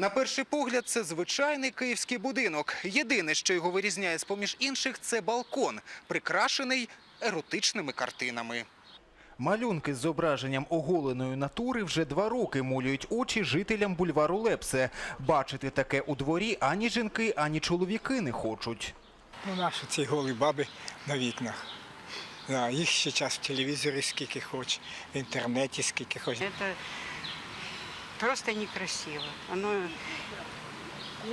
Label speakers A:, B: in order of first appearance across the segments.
A: На перший погляд, це звичайний київський будинок. Єдине, що його вирізняє з поміж інших, це балкон, прикрашений еротичними картинами. Малюнки з зображенням оголеної натури вже два роки мулюють очі жителям бульвару Лепсе. Бачити таке у дворі ані жінки, ані чоловіки не хочуть.
B: Ну, наші ці голі баби на вікнах. Да, їх ще час в телевізорі скільки хоч, в інтернеті скільки хоч.
C: Это просто некрасиво. Оно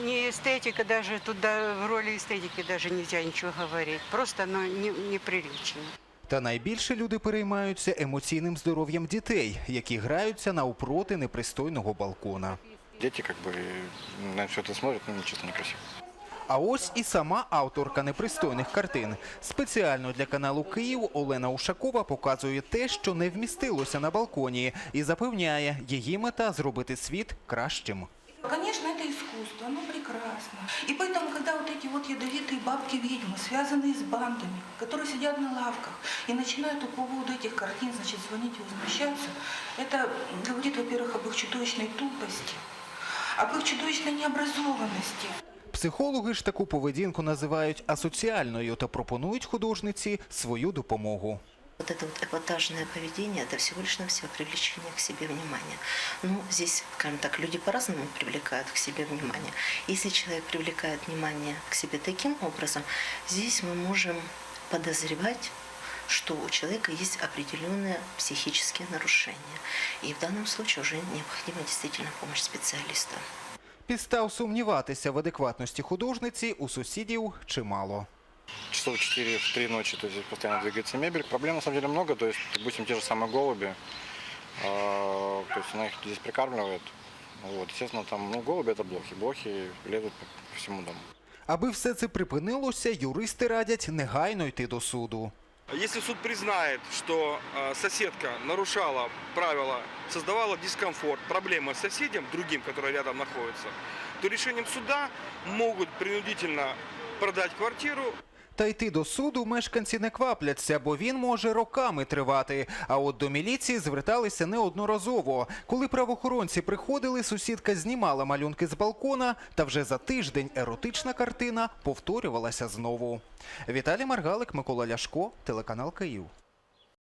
C: не эстетика даже, туда в роли эстетики даже нельзя ничего говорить. Просто оно не, неприлично.
A: Та найбільше люди переймаються емоційним здоров'ям дітей, які граються навпроти непристойного балкона.
D: Дети как бы на все это смотрят, ну, честно, некрасиво.
A: А ось і сама авторка непристойних картин. Спеціально для каналу Київ Олена Ушакова показує те, що не вмістилося на балконі, і запевняє, її мета зробити світ кращим.
E: Конечно, это искусство, оно прекрасно. И поэтому, когда вот эти вот ядовитые бабки-ведьмы, связанные с бандами, которые сидят на лавках и начинают по поводу этих картин, значит, звонить и возмущаться, это говорит, во-первых, об их чудовищной тупости, об их чудовищной необразованности.
A: Психологи ж таку поведінку називають асоціальною та пропонують художниці свою допомогу.
F: Вот это вот эпатажное поведение, это всего лишь навсего привлечение к себе внимания. Ну, здесь, скажем так, люди по-разному привлекают к себе внимание. Если человек привлекает внимание к себе таким образом, здесь мы можем подозревать, что у человека есть определенные психические нарушения. И в данном случае уже необходима действительно помощь специалиста.
A: Підстав сумніватися в адекватності художниці у сусідів чимало.
D: Часов 4 в 3 ночи, то есть постоянно двигается мебель. Проблем на самом деле много, то есть, допустим, те же самые голуби, а, то есть она их здесь прикармливает. Вот, естественно, там, ну, голуби это блохи, блохи лезут по всему дому.
A: Аби все це припинилося, юристи радять негайно йти до суду.
G: Если суд признает, что э, соседка нарушала правила, создавала дискомфорт, проблемы с соседям, другим, который рядом находится, то решением суда могут принудительно продать квартиру
A: Та йти до суду мешканці не квапляться, бо він може роками тривати. А от до міліції зверталися неодноразово. Коли правоохоронці приходили, сусідка знімала малюнки з балкона, та вже за тиждень еротична картина повторювалася знову. Віталій Маргалик, Микола Ляшко, телеканал Київ.